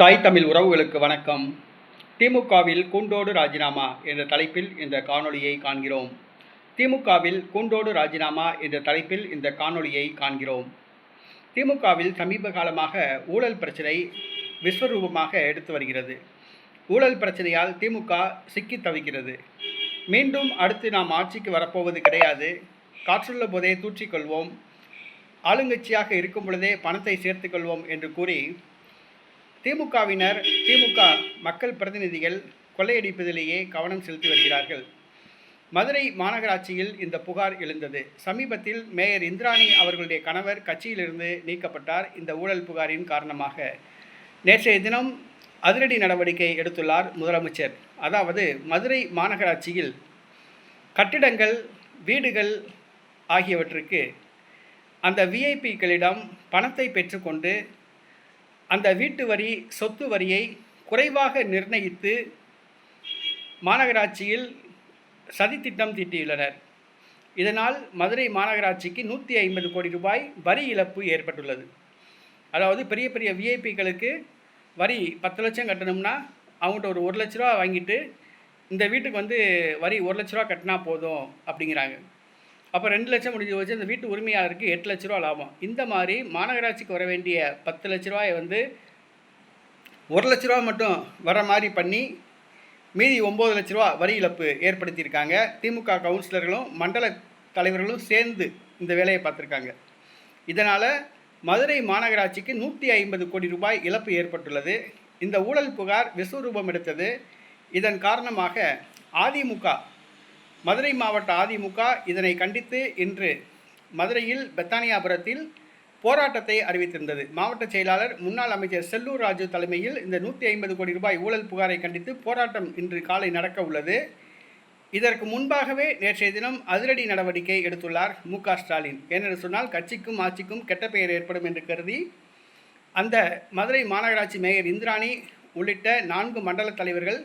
தாய் தமிழ் உறவுகளுக்கு வணக்கம். திமுகவில் கூண்டோடு ராஜினாமா என்ற தலைப்பில் இந்த காணொளியை காண்கிறோம். திமுகவில் கூண்டோடு ராஜினாமா என்ற தலைப்பில் இந்த காணொளியை காண்கிறோம். திமுகவில் சமீப காலமாக ஊழல் பிரச்சனை விஸ்வரூபமாக எடுத்து வருகிறது. ஊழல் பிரச்சனையால் திமுக சிக்கி தவிக்கிறது. மீண்டும் அடுத்து நாம் ஆட்சிக்கு வரப்போவது கிடையாது. காற்றுள்ள போதே தூற்றிக்கொள்வோம் ஆளுங்கட்சியாக இருக்கும் பொழுதே பணத்தை சேர்த்துக்கொள்வோம் என்று கூறி திமுகவினர் திமுக மக்கள் பிரதிநிதிகள் கொள்ளையடிப்பதிலேயே கவனம் செலுத்தி வருகிறார்கள். மதுரை மாநகராட்சியில் இந்த புகார் எழுந்தது. சமீபத்தில் மேயர் இந்திராணி அவர்களுடைய கணவர் கட்சியிலிருந்து நீக்கப்பட்டார் இந்த ஊழல் புகாரின் காரணமாக. நேற்றைய தினம் அதிரடி நடவடிக்கை எடுத்துள்ளார் முதலமைச்சர். அதாவது மதுரை மாநகராட்சியில் கட்டிடங்கள் வீடுகள் ஆகியவற்றுக்கு அந்த விஐபிக்களிடம் பணத்தை பெற்றுக்கொண்டு அந்த வீட்டு வரி சொத்து வரியை குறைவாக நிர்ணயித்து மாநகராட்சியில் சதித்திட்டம் தீட்டியுள்ளனர். இதனால் மதுரை மாநகராட்சிக்கு நூற்றி ஐம்பது கோடி ரூபாய் வரி இழப்பு ஏற்பட்டுள்ளது. அதாவது பெரிய பெரிய விஐபிகளுக்கு வரி பத்து லட்சம் கட்டணும்னா அவங்கள்ட்ட ஒரு ஒரு லட்ச ரூபா வாங்கிட்டு இந்த வீட்டுக்கு வந்து வரி ஒரு லட்ச ரூபா கட்டினா போதும் அப்படிங்கிறாங்க. அப்போ ரெண்டு லட்சம் முடிஞ்சு வச்சு இந்த வீட்டு உரிமையாளருக்கு எட்டு லட்ச ரூபா லாபம். இந்த மாதிரி மாநகராட்சிக்கு வர வேண்டிய பத்து லட்ச ரூபாயை வந்து ஒரு லட்ச ரூபா மட்டும் வர மாதிரி பண்ணி மீதி ஒம்பது லட்ச ரூபா வரி இழப்பு ஏற்படுத்தியிருக்காங்க. திமுக கவுன்சிலர்களும் மண்டல தலைவர்களும் சேர்ந்து இந்த வேலையை பார்த்துருக்காங்க. இதனால் மதுரை மாநகராட்சிக்கு நூற்றி ஐம்பது கோடி ரூபாய் இழப்பு ஏற்பட்டுள்ளது. இந்த ஊழல் புகார் விஸ்வரூபம் எடுத்தது. இதன் காரணமாக அதிமுக மதுரை மாவட்ட அதிமுக இதனை கண்டித்து இன்று மதுரையில் பெத்தானியாபுரத்தில் போராட்டத்தை அறிவித்திருந்தது. மாவட்ட செயலாளர் முன்னாள் அமைச்சர் செல்லூர் ராஜு தலைமையில் இந்த நூற்றி ஐம்பது கோடி ரூபாய் ஊழல் புகாரை கண்டித்து போராட்டம் இன்று காலை நடக்க உள்ளது. இதற்கு முன்பாகவே நேற்றைய தினம் அதிரடி நடவடிக்கை எடுத்துள்ளார் மு ஸ்டாலின். ஏனென்று சொன்னால் கட்சிக்கும் ஆட்சிக்கும் கெட்ட பெயர் ஏற்படும் என்று கருதி அந்த மதுரை மாநகராட்சி மேயர் இந்திராணி உள்ளிட்ட நான்கு மண்டல தலைவர்கள்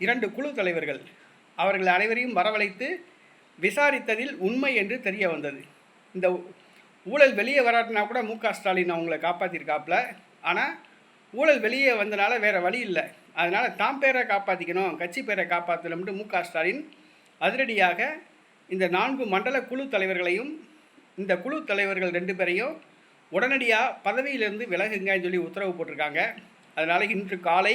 இரண்டு குழு தலைவர்கள் அவர்கள் அனைவரையும் வரவழைத்து விசாரித்ததில் உண்மை என்று தெரிய வந்தது. இந்த ஊழல் வெளியே வராட்டினா கூட மு க ஸ்டாலின் அவங்கள காப்பாற்றிருக்காப்புல ஆனால் ஊழல் வெளியே வந்தனால வேறு வழி இல்லை. அதனால் தாம் பேரை காப்பாற்றிக்கணும் கட்சி பேரை காப்பாற்றணும்னு மு க ஸ்டாலின் அதிரடியாக இந்த நான்கு மண்டல குழு தலைவர்களையும் இந்த குழு தலைவர்கள் ரெண்டு பேரையும் உடனடியாக பதவியிலிருந்து விலகுங்கன்னு சொல்லி உத்தரவு போட்டிருக்காங்க. அதனால் இன்று காலை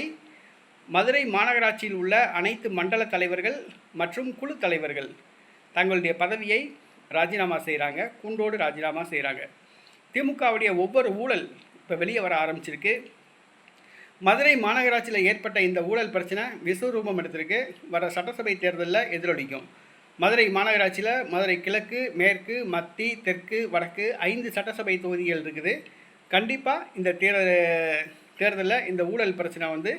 மதுரை மாநகராட்சியில் உள்ள அனைத்து மண்டல தலைவர்கள் மற்றும் குழு தலைவர்கள் தங்களுடைய பதவியை ராஜினாமா செய்கிறாங்க கூண்டோடு ராஜினாமா செய்கிறாங்க திமுகவுடைய ஒவ்வொரு ஊழல் இப்போ வெளியே வர ஆரம்பிச்சிருக்கு. மதுரை மாநகராட்சியில் ஏற்பட்ட இந்த ஊழல் பிரச்சனை விஸ்வரூபம் எடுத்திருக்கு. வர சட்டசபை தேர்தலில் எதிரொலிக்கும். மதுரை மாநகராட்சியில் மதுரை கிழக்கு மேற்கு மத்தி தெற்கு வடக்கு ஐந்து சட்டசபை தொகுதிகள் இருக்குது. கண்டிப்பாக இந்த தேர்தல் தேர்தலில் இந்த ஊழல் பிரச்சனை வந்து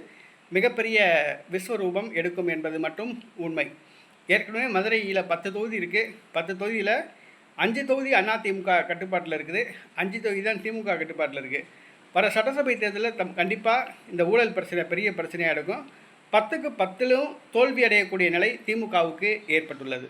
மிகப்பெரிய விஸ்வரூபம் எடுக்கும் என்பது மட்டும் உண்மை. ஏற்கனவே மதுரையில் பத்து தொகுதி இருக்குது பத்து தொகுதியில் அஞ்சு தொகுதி அதிமுக கட்டுப்பாட்டில் இருக்குது. அஞ்சு தொகுதி தான் திமுக கட்டுப்பாட்டில் இருக்குது வர சட்டசபை தேர்தலில் தம் கண்டிப்பாக இந்த ஊழல் பிரச்சனை பெரிய பிரச்சனையாக இருக்கும் பத்துக்கு பத்திலும் தோல்வி அடையக்கூடிய நிலை திமுகவுக்கு ஏற்பட்டுள்ளது.